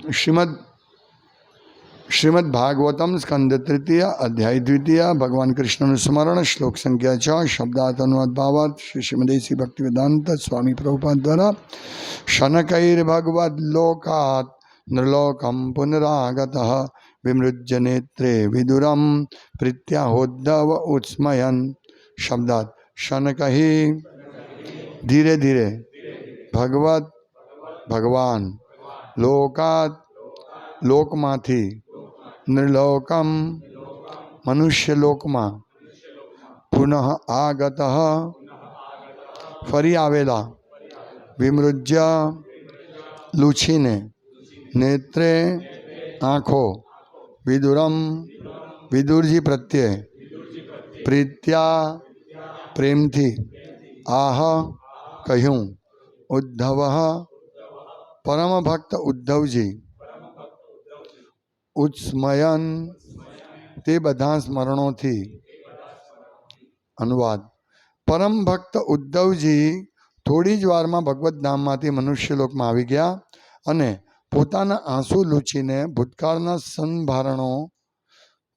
શ્રીમદ શ્રીમદ ભાગવતમ સ્કંદ તૃતીય અધ્યાય દ્વિતીય ભગવાન કૃષ્ણનું સ્મરણ શ્લોક સંખ્યા છ શબ્દાર્થ અનુવાદ ભાવાર્થ શ્રી શ્રીમદેશી ભક્તિવેદાંત સ્વામી પ્રભુપાદ દ્વારા શનકૈર્ભગવદ લોકાત નૃલોકમ પુનરાગત વિમૃજ્ય નેત્રે વિદુરમ પ્રીત્યાહોદ્ધવ ઉત્સ્મયન શબ્દાર્થ શનકહી ધીરે ધીરે ભગવત ભગવાન લોકાત લોકમાંથી નૃલોકમ મનુષ્ય લોકમાં પુનઃ આગત ફરી આવેલા વિમૃજ્ય લૂછીને નેત્રે આંખો વિદુરમ વિદુરજી પ્રત્યે પ્રીત્યા પ્રેમથી આહ કહ્યું ઉદ્ધવ પરમ ભક્ત ઉદ્ધવજી. ઉત્સ્મયન. તે બધા સ્મરણોથી. અનુવાદ. પરમ ભક્ત ઉદ્ધવજી થોડી જ વારમાં ભગવદ્ ધામમાંથી મનુષ્યલોકમાં આવી ગયા અને પોતાના આંસુ લૂછીને ભૂતકાળના સંભારણો,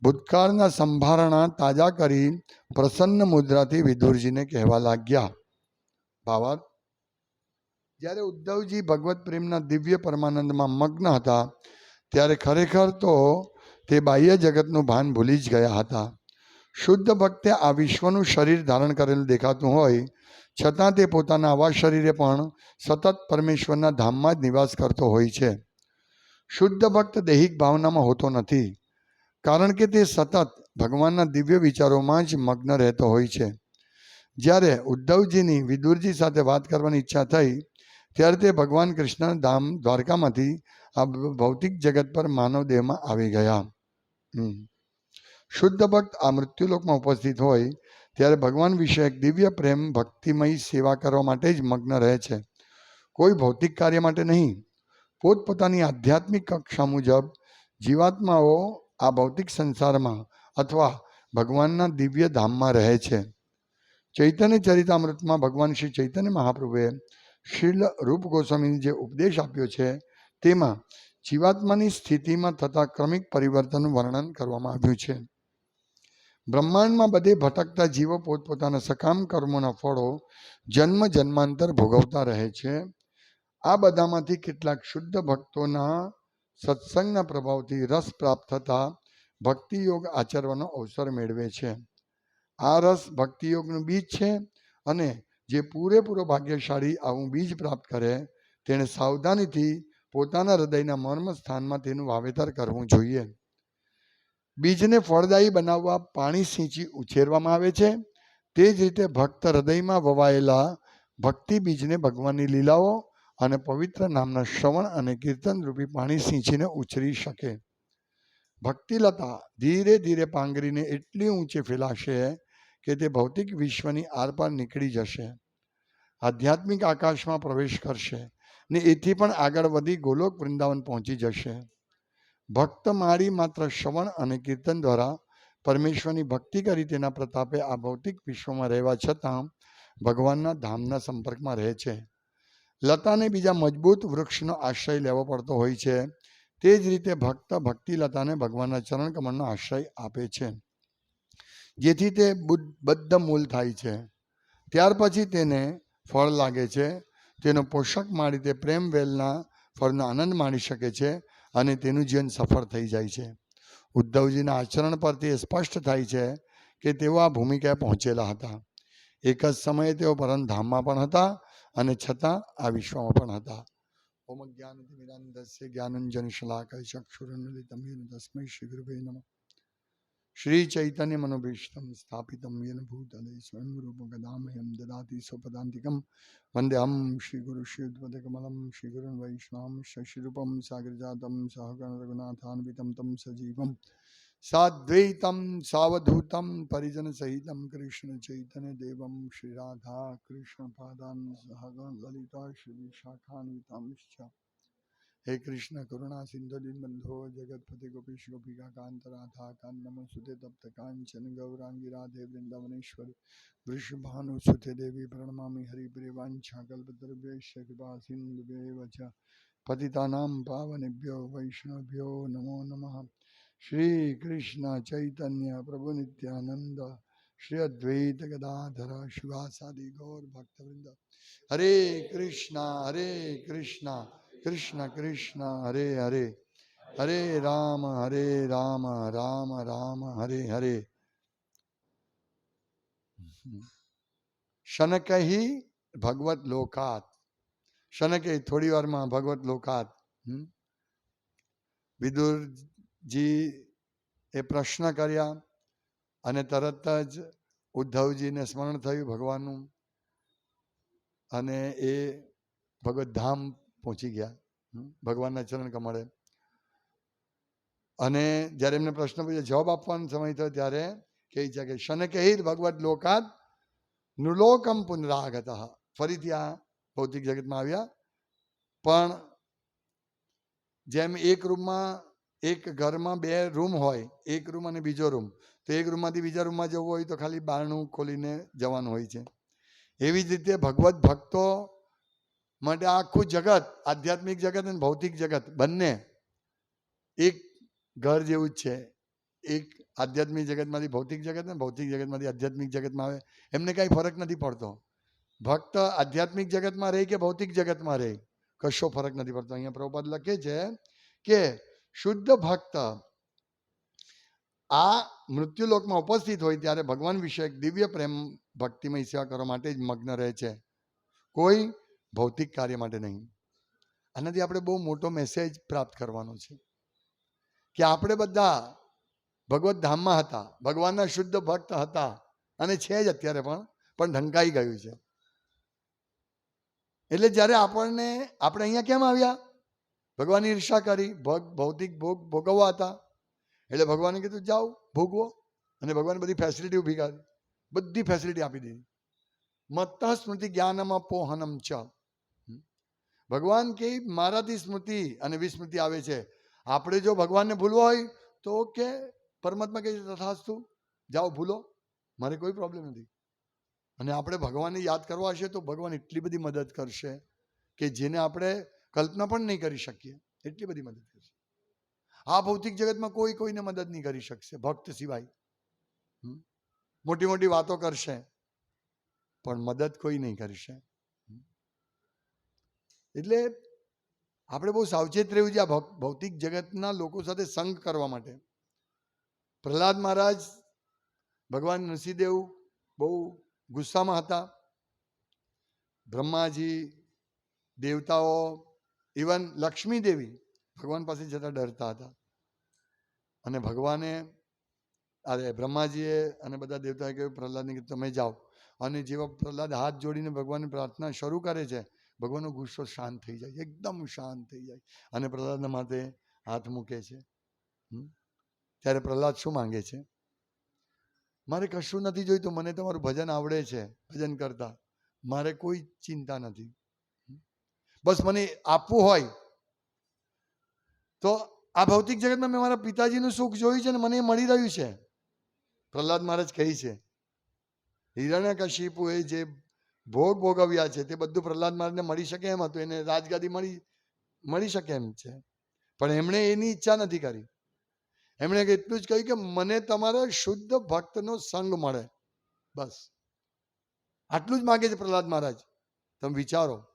ભૂતકાળના સંભારણા તાજા કરી પ્રસન્ન મુદ્રાથી વિદુરજીને કહેવા લાગ્યા. ભાવાર્થ જ્યારે ઉદ્ધવજી ભગવત પ્રેમના દિવ્ય પરમાનંદમાં મગ્ન હતા, ત્યારે ખરેખર તો તે બાહ્ય જગતનું ભાન ભૂલી જ ગયા હતા. શુદ્ધ ભક્તે આ વિશ્વનું શરીર ધારણ કરેલું દેખાતું હોય, છતાં તે પોતાના આવા શરીરે પણ સતત પરમેશ્વરના ધામમાં જ નિવાસ કરતો હોય છે. શુદ્ધ ભક્ત દૈહિક ભાવનામાં હોતો નથી, કારણ કે તે સતત ભગવાનના દિવ્ય વિચારોમાં જ મગ્ન રહેતો હોય છે. જ્યારે ઉદ્ધવજીની વિદુરજી સાથે વાત કરવાની ઈચ્છા થઈ ત્યારે તે ભગવાન કૃષ્ણ ધામ દ્વારકામાંથી આ ભૌતિક જગત પર માનવ દેહમાં આવી ગયા. શુદ્ધ ભક્ત આ મૃત્યુલોકમાં ઉપસ્થિત હોય ત્યારે ભગવાન વિષયક દિવ્ય પ્રેમ ભક્તિમય સેવા કરવા માટે જ મગ્ન રહે છે. કોઈ ભૌતિક કાર્ય માટે નહીં. પોતપોતાની આધ્યાત્મિક કક્ષા મુજબ જીવાત્માઓ આ ભૌતિક સંસારમાં અથવા ભગવાનના દિવ્ય ધામમાં રહે છે. ચૈતન્ય ચરિતામૃતમાં ભગવાન શ્રી ચૈતન્ય મહાપ્રભુએ શીલ રૂપ ગોસ્વામીને જે ઉપદેશ આપ્યો છે, તેમાં જીવાત્માની સ્થિતિમાં થતા ક્રમિક પરિવર્તનનું વર્ણન કરવામાં આવ્યું છે. બ્રહ્માંડમાં બધે ભટકતા જીવો પોતપોતાના સકામ કર્મોના ફળો જન્મ જન્માંતર ભોગવતા રહે છે. આ બધામાંથી કેટલાક શુદ્ધ ભક્તોના સત્સંગના પ્રભાવથી રસ પ્રાપ્ત થતા ભક્તિ યોગ આચરવાનો અવસર મેળવે છે. આ રસ ભક્તિયોગનું બીજ છે અને જે પૂરેપૂરો ભાગ્યશાળી આવું બીજ પ્રાપ્ત કરે, તેણે સાવધાનીથી પોતાના હૃદયના મર્મ સ્થાનમાં તેનું વાવેતર કરવું જોઈએ. બીજને ફળદાયી બનાવવા પાણી સિંચી ઉછેરવામાં આવે છે. તે જ રીતે ભક્ત હૃદયમાં વવાયેલા ભક્તિ બીજને ભગવાનની લીલાઓ અને પવિત્ર નામના શ્રવણ અને કીર્તન રૂપી પાણી સિંચીને ઉછરી શકે. ભક્તિલતા ધીરે ધીરે પાંગરીને એટલી ઊંચે ફેલાશે કે તે ભૌતિક વિશ્વની આરપાર નીકળી જશે. આધ્યાત્મિક આકાશમાં પ્રવેશ કરશે ને એથી પણ આગળ વધી ગોલોક વૃંદાવન પહોંચી જશે. ભક્ત મારી માત્ર શ્રવણ અને કીર્તન દ્વારા પરમેશ્વરની ભક્તિ કરી તેના પ્રતાપે આ ભૌતિક વિશ્વમાં રહેવા છતાં ભગવાનના ધામના સંપર્કમાં રહે છે. લતાને બીજા મજબૂત વૃક્ષનો આશ્રય લેવો પડતો હોય છે. તે જ રીતે ભક્ત ભક્તિ લતાને ભગવાનના ચરણ કમળનો આશ્રય આપે છે. જેથી તે બુદ્ધ બદ્ધ મૂલ થાય છે. ત્યાર પછી તેને ફળ લાગે છે તેનો પોષક માણી તે પ્રેમ વેલના ફળનો આનંદ માણી શકે છે અને તેનું જીવન સફળ થઈ જાય છે. ઉદ્ધવજીના આચરણ પરથી એ સ્પષ્ટ થાય છે કે તેઓ આ ભૂમિકાએ પહોંચેલા હતા. એક જ સમયે તેઓ પરમધામમાં પણ હતા અને છતાં આ વિશ્વમાં પણ હતા. ઓમ જ્ઞાનતિમિરાંધસ્ય જ્ઞાનંજન શલાકાય ચક્ષુરન્મિલિતમ યેન તસ્મૈ શ્રી ગુરુવે નમઃ. શ્રી ચૈતન્ય મનોભીષ્ટમ સ્થાપિત યેન ભૂતલે સ્વયં રૂપ ગદામહ્યમ દદાતિ સ્વપદાંતિકમ વંદ્યામ શ્રી ગુરુ શ્રીયુતપદકમલમ શ્રી ગુરુન વૈષ્ણવમ શશિરૂપમ સાગરજાતમ સહગણ રઘુનાથાન્વિતમ તમ સજીવમ સાદ્વૈતમ સાવધૂતમ પરિજન સહિતમ કૃષ્ણ ચૈતન્ય દેવમ શ્રી કૃષ્ણ પાદાન સહગણ લલિતા શ્રી શાખાન્વિતાંશ્ચ હે કૃષ્ણ, કરુણા, સિંધુ બંધો જગતપતિ ગોપીશ ગોપિકા કાંત, રાધા કાંદમ સુતે, તપ્ત, કાંચન, ગૌરાંગી, રાધે, વૃંદાવનેશ્વર, વૃષભાનુ, સુતે, દેવી, પ્રણમામી, હરિપ્રિય, વાંછા કલ્પતરુભ્યશ્ચ કૃપા સિંધુભ્યેવ ચ, પતિતાનામ પાવનેભ્યો, વૈષ્ણવભ્યો, નમો નમઃ. શ્રી કૃષ્ણ ચૈતન્ય પ્રભુ નિત્યાનંદ, શ્રી અદ્વૈત ગદાધર શિવાસાદિ ગૌર ભક્તવૃંદ હરે કૃષ્ણ હરે કૃષ્ણ. કૃષ્ણ કૃષ્ણ હરે હરે હરે રામ હરે રામ રામ રામ હરે હરે શનકહી ભગવત લોકાત શનકે થોડી વારમાં ભગવત લોકાત વિદુરજી એ પ્રશ્ન કર્યા અને તરત જ ઉદ્ધવજીને સ્મરણ થયું ભગવાનનું અને એ ભગવત ધામ પહોંચી ગયા. ભગવાનના ચરણ કમળે અને જ્યારે એમને પ્રશ્ન પૂછ્યો જવાબ આપવાનો સમય થયો ત્યારે કહે છે કે શનકહિર ભગવત લોકાત નૃલોકમ પુનરાગત. ફરીથી આ ભૌતિક જગતમાં આવ્યા. પણ જેમ એક રૂમમાં એક ઘરમાં બે રૂમ હોય, એક રૂમ અને બીજો રૂમ, તો એક રૂમમાંથી બીજા રૂમમાં જવું હોય તો ખાલી બારણું ખોલીને જવાનું હોય છે. એવી જ રીતે ભગવત ભક્તો માટે આખું જગત, આધ્યાત્મિક જગત અને ભૌતિક જગત બંને એક ઘર જેવું જ છે. એક આધ્યાત્મિક જગતમાંથી ભૌતિક જગત ને ભૌતિક જગતમાંથી આધ્યાત્મિક જગતમાં આવે. એમને કાંઈ ફરક નથી પડતો. ભક્ત આધ્યાત્મિક જગતમાં રહે કે ભૌતિક જગતમાં રહે? કશો ફરક નથી પડતો. અહીંયા પ્રભુપાદ લખે છે કે શુદ્ધ ભક્ત આ મૃત્યુલોકમાં ઉપસ્થિત હોય ત્યારે ભગવાન વિશે દિવ્ય પ્રેમ ભક્તિમય સેવા કરવા માટે જ મગ્ન રહે છે. કોઈ ભૌતિક કાર્ય માટે નહીં. આનાથી આપણે બહુ મોટો મેસેજ પ્રાપ્ત કરવાનો છે. કે આપણે બધા ભગવત ધામમાં હતા, ભગવાનના શુદ્ધ ભક્ત હતા, અને છે જ અત્યારે પણ પણ ઢંકાઈ ગયું છે. એટલે જ્યારે આપણને, આપણે અહીંયા કેમ આવ્યા? ભગવાનની ઈર્ષા કરી, ભગ, ભૌતિક ભોગ ભોગવવા હતા. એટલે ભગવાને કીધું, જાઓ, ભોગવો. અને ભગવાન બધી ફેસિલિટી ઊભી કરી. બધી ફેસિલિટી આપી દીધી. મત્ત સ્મૃતિ જ્ઞાનમ પોહનમ ચ. ભગવાન કે મારાથી સ્મૃતિ અને વિસ્મૃતિ આવે છે. આપણે જો ભગવાનને ભૂલવો હોય, તો ઓકે પરમાત્મા કહે છે, તથાસ્તુ, જાઓ ભૂલો, મારે કોઈ પ્રોબ્લેમ નથી. અને આપણે ભગવાનને યાદ કરવા હશે, તો ભગવાન એટલી બધી મદદ કરશે કે જેને આપણે કલ્પના પણ નહીં કરી શકીએ. એટલી બધી મદદ કરશે. આ ભૌતિક જગતમાં કોઈ કોઈને મદદ નહીં કરી શકશે, ભક્ત સિવાય? મોટી મોટી વાતો કરશે, પણ મદદ કોઈ નહીં કરશે? એટલે આપણે બહુ સાવચેત રહેવું છે આ ભૌતિક જગતના લોકો સાથે સંગ કરવા માટે. પ્રહલાદ મહારાજ, ભગવાન નરસિંહદેવ બહુ ગુસ્સામાં હતા. બ્રહ્માજી, દેવતાઓ, ઇવન લક્ષ્મી દેવી ભગવાન પાસે જતા ડરતા હતા. અને ભગવાને, અરે બ્રહ્માજીએ અને બધા દેવતાએ કહ્યું પ્રહલાદને તમે જાઓ. અને જેવા પ્રહલાદ હાથ જોડીને ભગવાનની પ્રાર્થના શરૂ કરે છે ભગવાનનો ગુસ્સો શાંત થઈ જાય, એકદમ શાંત થઈ જાય અને પ્રહલાદના માથે હાથ મૂકે છે? ત્યારે પ્રહલાદ શું માંગે છે? મારે કશું નથી જોઈતું, મને તમારું ભજન આવડે છે, ભજન કરતા. મારે કોઈ ચિંતા નથી. બસ મને આપવું હોય. તો આ ભૌતિક જગતમાં મેં મારા પિતાજીનું સુખ જોયું છે ને મને મળી રહ્યું છે. પ્રહલાદ મહારાજ કહી છે, હિરણ્યકશિપુએ જે ભોગ ભોગવ્યા છે, તે બધું પ્રહલાદ મહારાજને મળી શકે એમ હતું, એને રાજગાદી મળી મળી શકે એમ છે. પણ એમણે એની ઈચ્છા નથી કરી. એમણે એટલું જ કહ્યું કે મને તમારા શુદ્ધ ભક્તનો સંગ મળે. બસ. આટલું જ માગે છે પ્રહલાદ મહારાજ. તમે વિચારો.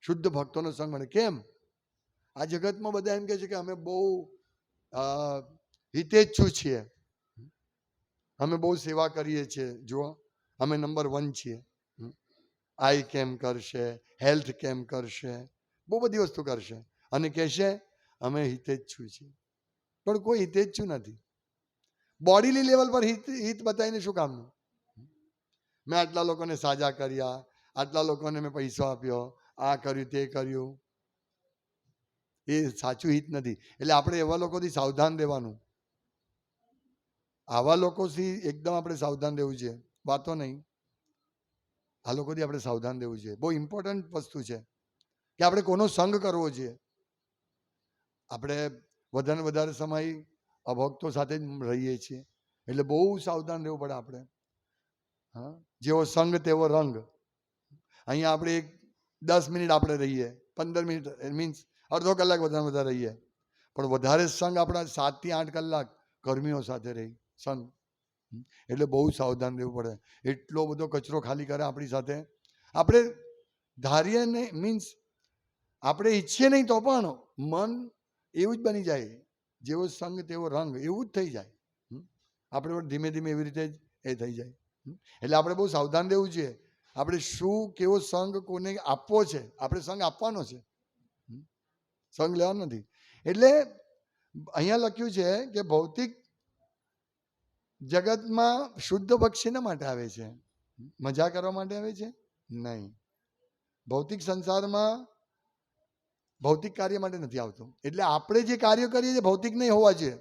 શુદ્ધ ભક્તોનો સંગ મળે. કેમ? આ જગતમાં બધા એમ કહે છે કે અમે બહુ હિતેચ્છુ છીએ. અમે બહુ સેવા કરીએ છીએ. જુઓ. અમે નંબર વન છીએ. આઈ કેમ કરશે? હેલ્થ કેમ કરશે? બહુ બધી વસ્તુ કરશે. અને કહેશે, અમે હિતેચ્છુ છીએ. પણ કોઈ હિતેચ્છુ નથી. બોડીલી લેવલ પર હિત હિત બતાવીને શું કામનું? મેં આટલા લોકોને સાજા કર્યા, આટલા લોકોને મેં પૈસો આપ્યો, આ કર્યું, તે કર્યું. એ સાચું હિત નથી. એટલે આપણે એવા લોકોથી સાવધાન રહેવાનું. આવા લોકોથી એકદમ આપણે સાવધાન રહેવું છે. વાતો નહીં. આ લોકોથી આપણે સાવધાન રહેવું છે બહુ ઇમ્પોર્ટન્ટ વસ્તુ છે કે આપણે કોનો સંગ કરવો છે આપણે વધારે વધારે સમય અભક્તો સાથે જ રહીએ છીએ. એટલે બહુ સાવધાન રહેવું પડે આપણે. હા? જેવો સંગ તેવો રંગ. અહીંયા આપણે એક દસ મિનિટ આપણે રહીએ. પંદર મિનિટ મીન્સ અડધો કલાક વધારે વધારે રહીએ. પણ વધારે સંઘ આપણા સાતથી આઠ કલાક કર્મીઓ સાથે રહી. હમ. એટલે બહુ સાવધાન રહેવું પડે. એટલો બધો કચરો ખાલી કરે આપણી સાથે. આપણે ધારીએ નહીં મીન્સ આપણે ઈચ્છીએ નહીં તો પણ મન એવું જ બની જાય. જેવો સંગ તેવો રંગ, એવું જ થઈ જાય. આપણે પણ ધીમે ધીમે એવી રીતે જ એ થઈ જાય. એટલે આપણે બહુ સાવધાન રહેવું જોઈએ. આપણે શું, કેવો સંગ કોને આપવો છે? આપણે સંગ આપવાનો છે. સંગ લેવાનો નથી. એટલે અહીંયા લખ્યું છે કે ભૌતિક જગતમાં શુદ્ધ શેના માટે આવે છે? મજા કરવા માટે આવે છે? નહીં. ભૌતિક સંસારમાં ભૌતિક કાર્ય માટે નથી આવતું. એટલે આપણે જે કાર્ય કરીએ છીએ ભૌતિક નહીં હોવા જોઈએ.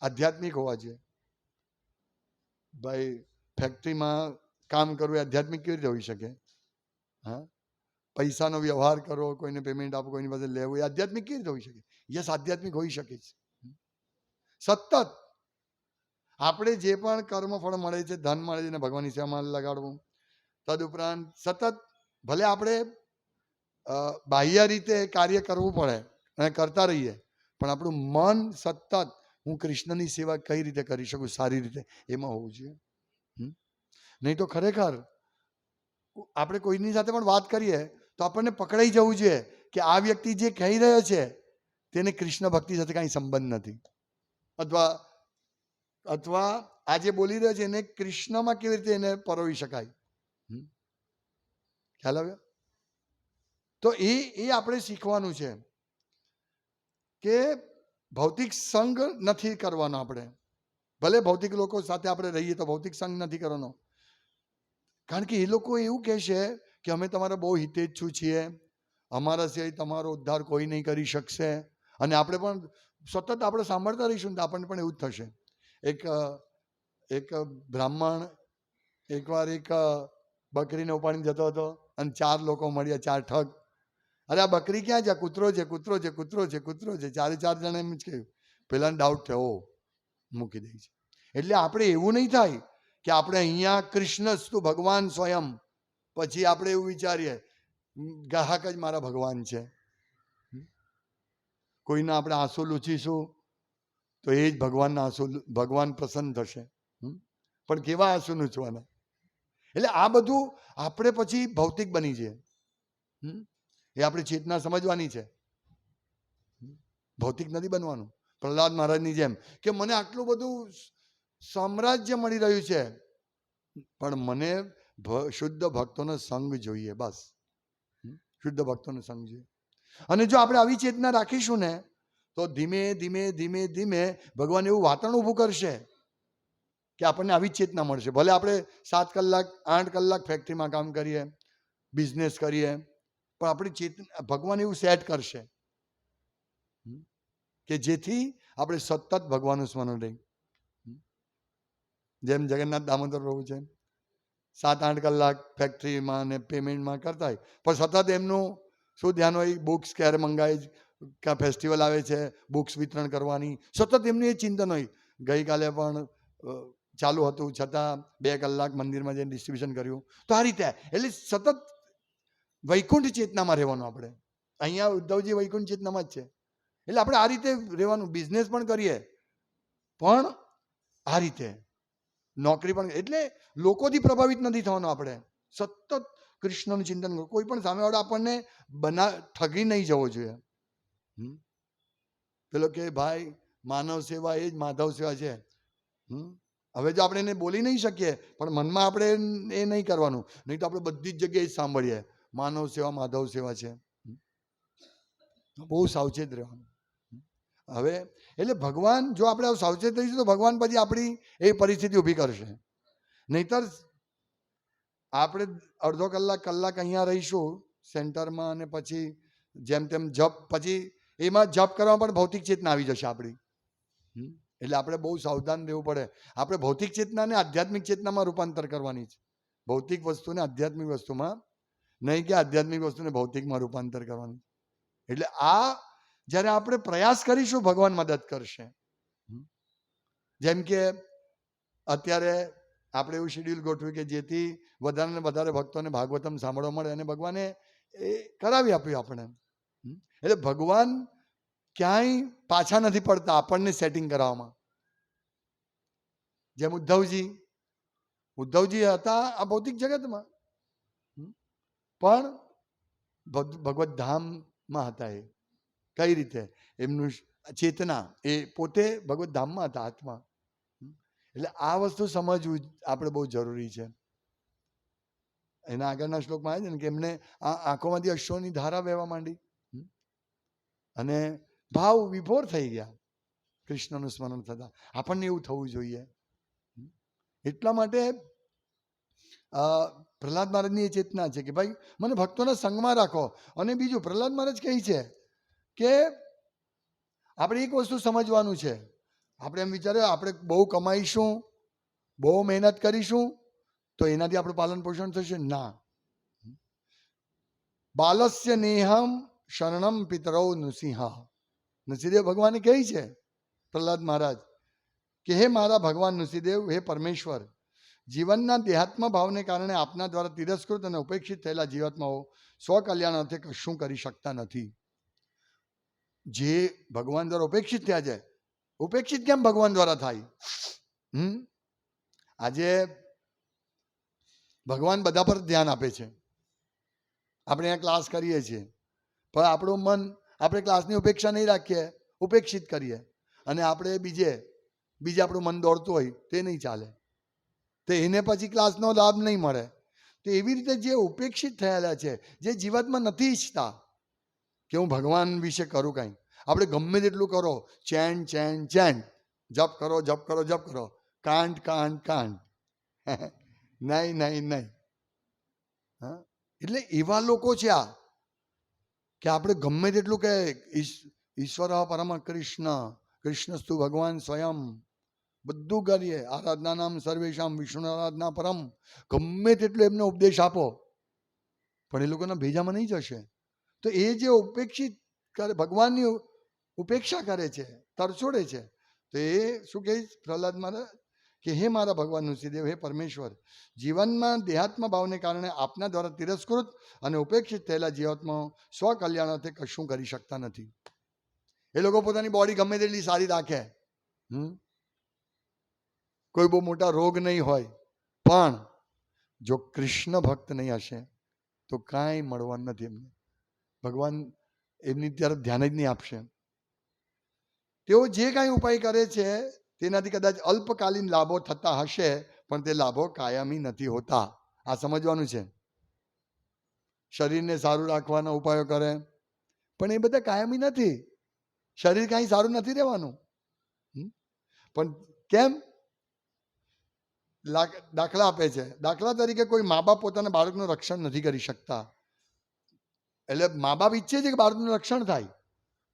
આધ્યાત્મિક હોવા જોઈએ. ભાઈ, ફેક્ટરીમાં કામ કરવું એ આધ્યાત્મિક કેવી રીતે હોઈ શકે? હા? પૈસાનો વ્યવહાર કરો, કોઈને પેમેન્ટ આપો, કોઈની પાસે લેવું એ આધ્યાત્મિક કેવી રીતે હોઈ શકે? યસ આધ્યાત્મિક હોઈ શકે છે સતત આપણે જે પણ કર્મફળ મળે છે, ધન મળે છે ને ભગવાનની સેવામાં લગાડવું. તદુપરાંત સતત ભલે આપણે બાહ્ય રીતે કાર્ય કરવું પડે અને કરતા રહીએ, પણ આપણું મન સતત હું કૃષ્ણની સેવા કઈ રીતે કરી શકું, સારી રીતે, એમાં હોવું જોઈએ? નહીં તો ખરેખર, આપણે કોઈની સાથે પણ વાત કરીએ, તો આપણને પકડાઈ જવું જોઈએ કે આ વ્યક્તિ જે કહી રહ્યો છે, તેને કૃષ્ણ ભક્તિ સાથે કાંઈ સંબંધ નથી. અથવા અથવા આ જે બોલી રહ્યો છે એને કૃષ્ણમાં કેવી રીતે એને પરોવી શકાય? ખ્યાલ આવ્યો? તો એ એ આપણે શીખવાનું છે કે ભૌતિક સંગ નથી કરવાનો આપણે. ભલે ભૌતિક લોકો સાથે આપણે રહીએ તો ભૌતિક સંગ નથી કરવાનો. કારણ કે એ લોકો એવું કહે છે કે અમે તમારા બહુ હિતેચ્છુ છીએ. અમારા સિવાય તમારો ઉદ્ધાર કોઈ નહીં કરી શકશે. અને આપણે પણ સતત આપણે સાંભળતા રહીશું તો આપણને પણ એવું જ થશે. એક એક બ્રાહ્મણ એકવાર એક બકરીને ઉપાડીને જતો હતો અને ચાર લોકો મળ્યા, ચાર ઠગ. અરે આ બકરી ક્યાં છે? કૂતરો છે કૂતરો છે કૂતરો છે કૂતરો છે. ચારે ચાર જણા એમ જ કહ્યું પેલાને ડાઉટ થયો. મૂકી દે છે. એટલે આપણે એવું નહીં થાય કે આપણે અહીંયા કૃષ્ણ સ્તુ ભગવાન સ્વયં. પછી આપણે એવું વિચારીએ ગ્રાહક જ મારા ભગવાન છે. કોઈના આપણે આંસુ લૂછીશું? તો એ જ ભગવાનના આંસુ, ભગવાન પ્રસન્ન થશે. પણ કેવા આંસુ લૂછવાના એટલે આ બધું આપણે પછી ભૌતિક બની જઈએ. એ આપણી ચેતના સમજવાની છે. ભૌતિક નથી બનવાનું. પ્રહલાદ મહારાજની જેમ કે મને આટલું બધું સામ્રાજ્ય મળી રહ્યું છે. પણ મને શુદ્ધ ભક્તોનો સંગ જોઈએ, બસ. શુદ્ધ ભક્તોનો સંગ જોઈએ. અને જો આપણે આવી ચેતના રાખીશું ને તો ધીમે ધીમે ધીમે ધીમે ભગવાન એવું વાતાવરણ ઊભું કરશે કે આપણને આવી ચેતના મળશે. ભલે આપણે સાત કલાક, આઠ કલાક ફેક્ટરીમાં કામ કરીએ બિઝનેસ કરીએ, પણ આપણી ચેતના ભગવાન એવું સેટ કરશે કે જેથી આપણે સતત ભગવાનનું સ્મરણ રહી. જેમ જગન્નાથ દામોદર પ્રભુ છે, સાત, આઠ કલાક ફેક્ટરીમાં ને પેમેન્ટમાં કરતા હોય, પણ સતત એમનું શું ધ્યાન હોય? બુક્સ ક્યારે મંગાય ક્યાં ફેસ્ટિવલ આવે છે બુક્સ વિતરણ કરવાની. સતત એમનું એ ચિંતન હોય. ગઈકાલે પણ ચાલુ હતું. છતાં બે કલાક મંદિરમાં જઈને ડિસ્ટ્રીબ્યુશન કર્યું. તો આ રીતે, એટલે સતત વૈકુંઠ ચેતનામાં રહેવાનું આપણે. અહીંયા ઉદ્ધવજી વૈકુંઠ ચેતનામાં જ છે. એટલે આપણે આ રીતે રહેવાનું. બિઝનેસ પણ કરીએ. પણ આ રીતે. નોકરી પણ, એટલે લોકોથી પ્રભાવિત નથી થવાનું આપણે. સતત કૃષ્ણનું ચિંતન, કોઈ પણ સામેવાળો આપણને બના, ઠગી નહીં જવો જોઈએ? પેલો કે, ભાઈ, માનવ સેવા એ જ માધવ સેવા છે? હવે જો આપણે એને બોલી નહીં શકીએ, પણ મનમાં આપણે એ નહીં કરવાનું. નહીં તો આપણે બધી જ જગ્યાએ સાંભળીએ. માનવ સેવા, માધવ સેવા છે. બહુ સાવચેત રહેવાનું. હવે, એટલે ભગવાન, જો આપણે સાવચેત રહીશું તો ભગવાન પછી આપણી એ પરિસ્થિતિ ઊભી કરશે. નહીતર આપણે અડધો કલાક કલાક અહીંયા રહીશું, સેન્ટરમાં અને પછી જેમ તેમ જપ, પછી એમાં જપ કરવામાં પણ ભૌતિક ચેતના આવી જશે આપણી હમ? એટલે આપણે બહુ સાવધાન રહેવું પડે આપણે ભૌતિક ચેતનાને આધ્યાત્મિક ચેતનામાં રૂપાંતર કરવાની છે ભૌતિક વસ્તુને આધ્યાત્મિક વસ્તુમાં નહીં કે આધ્યાત્મિક વસ્તુને ભૌતિકમાં રૂપાંતર કરવાનું એટલે આ જ્યારે આપણે પ્રયાસ કરીશું ભગવાન મદદ કરશે? જેમ કે અત્યારે આપણે એવું શેડ્યુલ ગોઠવ્યું કે જેથી વધારે ને વધારે ભક્તોને ભાગવતમ સાંભળવા મળે અને ભગવાને એ કરાવી આપ્યું આપણે. એટલે ભગવાન ક્યાંય પાછા નથી પડતા આપણને સેટિંગ કરાવવામાં. જેમ ઉદ્ધવજી ઉદ્ધવજી હતા આ ભૌતિક જગતમાં. પણ ભગ- ભગવત ધામમાં હતા એ. કઈ રીતે? એમનું ચેતના એ પોતે ભગવત ધામમાં હતા આત્મા એટલે આ વસ્તુ સમજવું આપણે બહુ જરૂરી છે. એના આગળના શ્લોકમાં આવે છે ને કે એમને આ આંખોમાંથી અશ્વની ધારા વહેવા માંડી. અને ભાવ વિભોર થઈ ગયા. કૃષ્ણનું સ્મરણ થતા. આપણને એવું થવું જોઈએ. એટલા માટે પ્રહલાદ મહારાજની એ ચેતના છે કે, ભાઈ, મને ભક્તોના સંગમાં રાખો. અને બીજું, પ્રહલાદ મહારાજ કહે છે કે, આપણે એક વસ્તુ સમજવાનું છે. આપણે એમ વિચારે આપણે બહુ કમાઈશું, બહુ મહેનત કરીશું, તો એનાથી આપણું પાલન પોષણ થશે. ના. બાલસ્ય નેહમ શરણમ પિતરૌ નૃસિંહા. નૃસિંહદેવ ભગવાને કહી છે, પ્રહલાદ મહારાજ, કે હે મારા ભગવાન નૃસિંહદેવ, હે પરમેશ્વર, જીવનના દેહાત્મ ભાવને કારણે આપના દ્વારા તિરસ્કૃત અને ઉપેક્ષિત થયેલા જીવાત્માઓ સ્વકલ્યાણ અર્થે કશું કરી શકતા નથી. જે ભગવાન દ્વારા ઉપેક્ષિત થયા છે, ઉપેક્ષિત કેમ ભગવાન દ્વારા થાય? હમ? આજે ભગવાન બધા પર ધ્યાન આપે છે. આપણે અહીંયા ક્લાસ કરીએ છીએ. પણ આપણું મન આપણે ક્લાસની ઉપેક્ષા નહીં રાખીએ, ઉપેક્ષિત કરીએ. અને આપણે બીજે બીજે આપણું મન દોડતું હોય તે નહીં ચાલે. તો એને પછી ક્લાસનો લાભ નહીં મળે. તો એવી રીતે જે ઉપેક્ષિત થયેલા છે, જે જીવનમાં નથી ઈચ્છતા કે હું ભગવાન વિશે કરું કાંઈ. આપણે ગમે તેટલું કરો, ચેન ચેન ચેન. જપ કરો જપ કરો જપ કરો. કાંડ કાંડ કાંડ. નહીં નહીં નહીં. એટલે એવા લોકો છે આ. કે આપણે ગમે તેટલું કે ઈશ- ઈશ્વર પરમ કૃષ્ણ, કૃષ્ણસ્તુ ભગવાન સ્વયં. બધું કરીએ. આરાધના નામ સર્વેશામ વિષ્ણુ આરાધના પરમ. ગમે તેટલો એમને ઉપદેશ આપો. પણ એ લોકોના ભેજામાં નહીં જશે. તો એ જે ઉપેક્ષિત કરે, ભગવાનની ઉપેક્ષા કરે છે, તરછોડે છે, તો એ શું કહે પ્રહલાદ મહારાજ કે હે મારા ભગવાન નૃસિંહદેવ હે પરમેશ્વર, જીવનમાં દેહાત્મ ભાવને કારણે આપના દ્વારા તિરસ્કૃત અને ઉપેક્ષિત થયેલા જીવાત્માઓ સ્વકલ્યાણ અર્થે કશું કરી શકતા નથી. એ લોકો પોતાની બોડી ગમે તેટલી સારી રાખે. કોઈ બહુ મોટા રોગ નહીં હોય. પણ જો કૃષ્ણ ભક્ત નહીં હશે, તો કાંઈ મળવાનું નથી એમને. ભગવાન એમની ત્યારે ધ્યાન જ નહીં આપશે. તેઓ જે કાંઈ ઉપાય કરે છે તેનાથી કદાચ અલ્પકાલીન લાભો થતા હશે, પણ તે લાભો કાયમી નથી હોતા. આ સમજવાનું છે. શરીરને સારું રાખવાના ઉપાયો કરે, પણ એ બધા કાયમી નથી. શરીર કાંઈ સારું નથી રહેવાનું? પણ કેમ? દાખલા આપે છે. દાખલા તરીકે કોઈ મા બાપ પોતાના બાળકનું રક્ષણ નથી કરી શકતા. એટલે મા બાપ ઈચ્છે છે કે બાળકનું રક્ષણ થાય.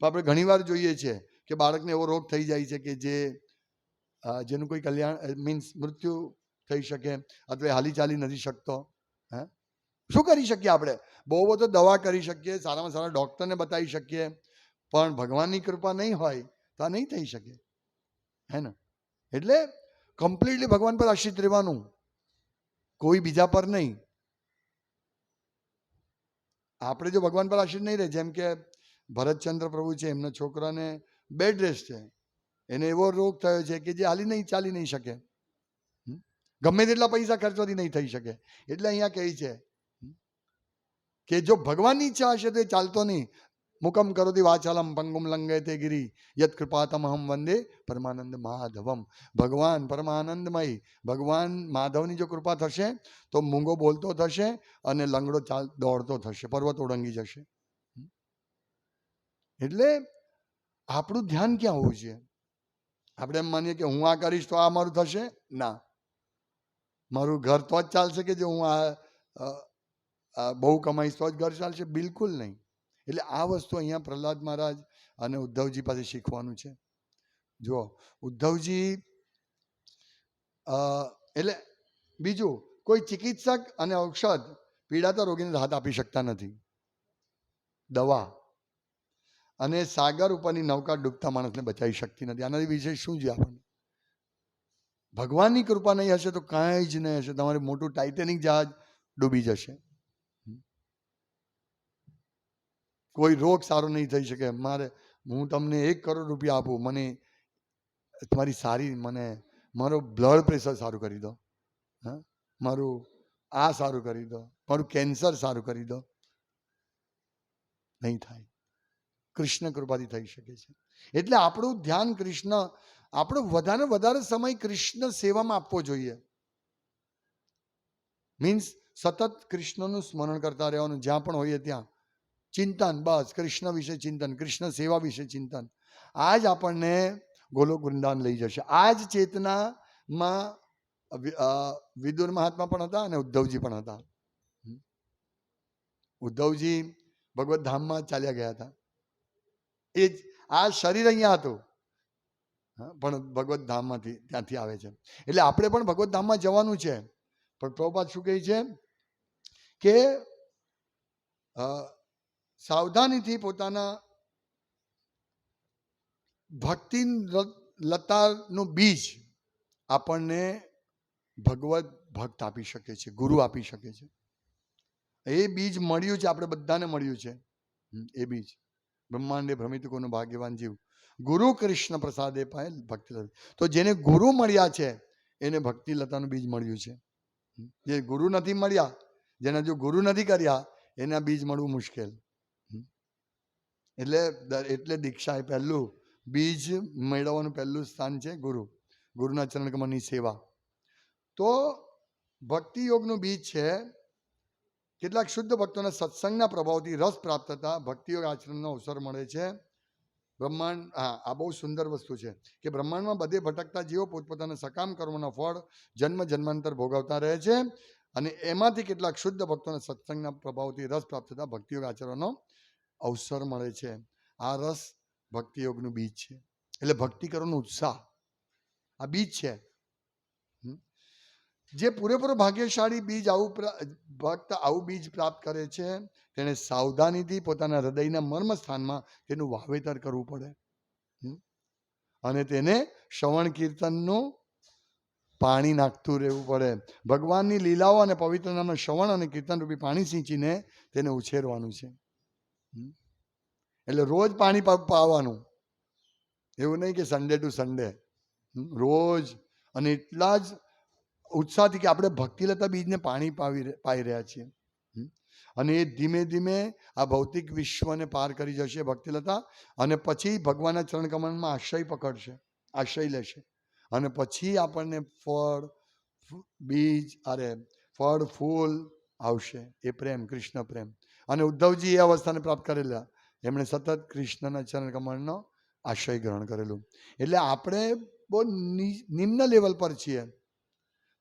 પણ આપણે ઘણીવાર જોઈએ છીએ કે બાળકને એવો રોગ થઈ જાય છે કે જે જેનું કોઈ કલ્યાણ મીન્સ મૃત્યુ થઈ શકે, અથવા હાલી ચાલી નથી શકતો, હે? શું કરી શકીએ આપણે? બહુ બધો દવા કરી શકીએ, સારામાં સારા ડૉક્ટરને બતાવી શકીએ, પણ ભગવાનની કૃપા નહીં હોય તો નહીં થઈ શકે, હે ને? એટલે કમ્પ્લીટલી ભગવાન પર આશ્રિત રહેવાનું, કોઈ બીજા પર નહીં. આપણે જો ભગવાન પર આશ્રિત નહીં રહે, જેમ કે ભરતચંદ્ર પ્રભુ છે, એમના છોકરાને બેડ રેસ્ટ છે. એને એવો રોગ થયો છે કે જે હાલી નહીં, ચાલી નહીં શકે? ગમે તેટલા પૈસા ખર્ચવાથી નહીં થઈ શકે. એટલે અહીંયા કહે છે કે જો ભગવાનની ઈચ્છા હશે તો એ ચાલતો નહીં. મુકમ કરોતી વાચાલમ પંગુમ લંગે તે ગિરી. યત કૃપાતમહમ વંદે પરમાનંદ માધવમ. ભગવાન પરમાનંદમય. ભગવાન માધવની જો કૃપા થશે તો મૂંગો બોલતો થશે અને લંગડો ચાલ, દોડતો થશે, પર્વત ઓળંગી જશે. એટલે આપણું ધ્યાન ક્યાં હોવું જોઈએ? આપણે એમ માનીએ કે હું આ કરીશ તો આ મારું થશે? ના. મારું ઘર તો જ ચાલશે કે જો હું આ બહુ કમાઈશ તો જ ઘર ચાલશે? બિલકુલ નહીં. એટલે આ વસ્તુ અહીંયા પ્રહલાદ મહારાજ અને ઉદ્ધવજી પાસે શીખવાનું છે. જુઓ, ઉદ્ધવજી એટલે બીજું, કોઈ ચિકિત્સક અને ઔષધ પીડાતા રોગીને રાહત આપી શકતા નથી. દવા. અને સાગર ઉપરની નૌકા ડૂબતા માણસને બચાવી શકતી નથી. આનાથી વિશેષ શું છે આપણને? ભગવાનની કૃપા નહીં હશે તો કાંઈ જ નહીં હશે. તમારે મોટું ટાઇટેનિક જહાજ ડૂબી જશે. કોઈ રોગ સારો નહીં થઈ શકે. મારે, હું તમને એક કરોડ રૂપિયા આપું. મને તમારી સારી, મને, મારો બ્લડ પ્રેશર સારું કરી દો. હા? મારું આ સારું કરી દો. મારું કેન્સર સારું કરી દો. નહીં થાય. કૃષ્ણ કૃપાથી થઈ શકે છે. એટલે આપણું ધ્યાન કૃષ્ણ, આપણો વધારે વધારે સમય કૃષ્ણ સેવામાં આપવો જોઈએ. મીન્સ સતત કૃષ્ણનું સ્મરણ કરતા રહેવાનું જ્યાં પણ હોઈએ ત્યાં. ચિંતન, બસ, કૃષ્ણ વિશે ચિંતન, કૃષ્ણ સેવા વિશે ચિંતન. આ જ આપણને ગોલોક વૃંદાવન લઈ જશે. આ જ ચેતનામાં વિદુર મહાત્મા પણ હતા અને ઉદ્ધવજી પણ હતા. ઉદ્ધવજી ભગવત ધામમાં ચાલ્યા ગયા હતા. એ આ શરીર અહીંયા હતું. પણ ભગવત ધામમાંથી ત્યાંથી આવે છે. એટલે આપણે પણ ભગવત ધામમાં જવાનું છે. પણ પ્રભુપાદ શું કહે છે? કે સાવધાનીથી પોતાના ભક્તિ લતાનું બીજ આપણને ભગવત ભક્ત આપી શકે છે, ગુરુ આપી શકે છે. એ બીજ મળ્યું છે, આપણે બધાને મળ્યું છે. એ બીજ. બ્રહ્માંડે ભ્રમિત કોનો ભાગ્યવાન જીવ? ગુરુ કૃષ્ણ પ્રસાદે પાય ભક્તિ તો જેને ગુરુ મળ્યા છે, એને ભક્તિ લતાનું બીજ મળ્યું છે. જે ગુરુ નથી મળ્યા, જેને જો ગુરુ નથી કર્યા, એના બીજ મળવું મુશ્કેલ. એટલે એટલે દીક્ષા એ પહેલું બીજ મેળવવાનું પહેલું સ્થાન છે ગુરુ. ગુરુના ચરણ કમળની સેવા. તો ભક્તિ યોગનું બીજ છે કેટલાક શુદ્ધ ભક્તોને સત્સંગના પ્રભાવથી રસ પ્રાપ્ત થતા ભક્તિયોગ આચરણનો અવસર મળે છે. બ્રહ્માંડ, હા, આ બહુ સુંદર વસ્તુ છે કે બ્રહ્માંડમાં બધે ભટકતા જીવો પોતપોતાના સકામ કર્મના ફળ જન્મ જન્માંતર ભોગવતા રહે છે અને એમાંથી કેટલાક શુદ્ધ ભક્તોને સત્સંગના પ્રભાવથી રસ પ્રાપ્ત થતા ભક્તિયોગ આચરણનો અવસર મળે છે. આ રસ ભક્તિયોગનું બીજ છે. એટલે ભક્તિ કરવાનો ઉત્સાહ. આ બીજ છે. જે પૂરેપૂરો ભાગ્યશાળી બીજ આવું ભક્ત આવું બીજ પ્રાપ્ત કરે છે, તેણે સાવધાનીથી પોતાના હૃદયના મર્મ સ્થાનમાં તેનું વાવેતર કરવું પડે. અને તેને શ્રવણ કીર્તનનું પાણી નાખતું રહેવું પડે. ભગવાનની લીલાઓ અને પવિત્રતાનું શ્રવણ અને કીર્તન રૂપી પાણી સિંચીને તેને ઉછેરવાનું છે. એટલે રોજ પાણી પાવાનું. એવું નહીં કે સન્ડે ટુ સન્ડે રોજ. અને એટલા જ ઉત્સાહથી કે આપણે ભક્તિલતા બીજને પાણી પાવી પાઈ રહ્યા છીએ. અને એ ધીમે ધીમે આ ભૌતિક વિશ્વને પાર કરી જશે ભક્તિલતા અને પછી ભગવાનના ચરણ કમળમાં આશ્રય પકડશે, આશ્રય લેશે. અને પછી આપણને ફળ બીજ, અરે, ફળ, ફૂલ આવશે. એ પ્રેમ, કૃષ્ણ પ્રેમ. અને ઉદ્ધવજી એ અવસ્થાને પ્રાપ્ત કરેલા. એમણે સતત કૃષ્ણના ચરણ કમળનો આશ્રય ગ્રહણ કરેલું. એટલે આપણે બહુ નિમ્ન લેવલ પર છીએ.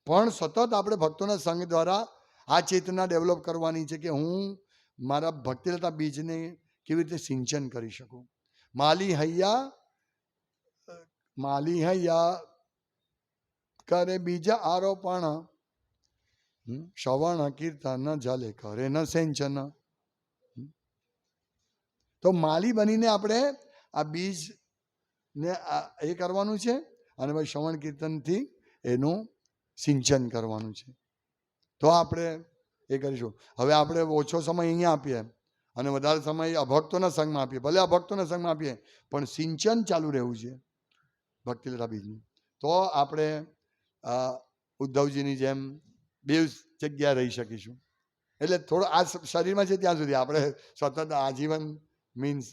પણ સતત આપણે ભક્તોના સંઘ દ્વારા આ ચેતના ડેવલપ કરવાની છે કે હું મારા ભક્તિલતા બીજને કેવી રીતે સિંચન કરી શકું? માલી હૈયા માલી હૈયા કરે બીજા આરોપણ. શ્રવણ, કીર્તન, જલે કરે, ન સિંચન. તો માલી બનીને આપણે આ બીજ ને એ કરવાનું છે અને ભાઈ શ્રવણ, કીર્તનથી એનું સિંચન કરવાનું છે. તો આપણે એ કરીશું. હવે આપણે ઓછો સમય અહીંયા આપીએ અને વધારે સમય અભક્તોના સંઘમાં આપીએ. ભલે અભક્તોના સંઘમાં આપીએ, પણ સિંચન ચાલુ રહેવું છે ભક્તિલતા બીજનું. તો આપણે ઉદ્ધવજીની જેમ બે જગ્યા રહી શકીશું. એટલે થોડો આ શરીરમાં છે ત્યાં સુધી. આપણે સતત આજીવન મીન્સ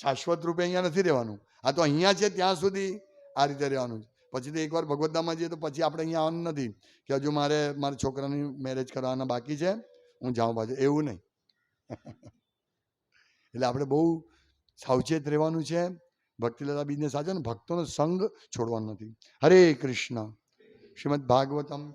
શાશ્વત રૂપે અહીંયા નથી રહેવાનું. આ તો અહીંયા છે ત્યાં સુધી આ રીતે રહેવાનું છે. પછી તો એકવાર ભગવદ્ધામમાં જઈએ તો પછી આપણે અહીંયા આવવાનું નથી કે હજુ મારે, મારા છોકરાની મેરેજ કરવાના બાકી છે, હું જાઉં પાછું. એવું નહીં. એટલે આપણે બહુ સાવચેત રહેવાનું છે, ભક્તિલતા બિઝનેસ સાચો ને ભક્તોનો સંગ છોડવાનો નથી. હરે કૃષ્ણ. શ્રીમદ ભાગવતમ.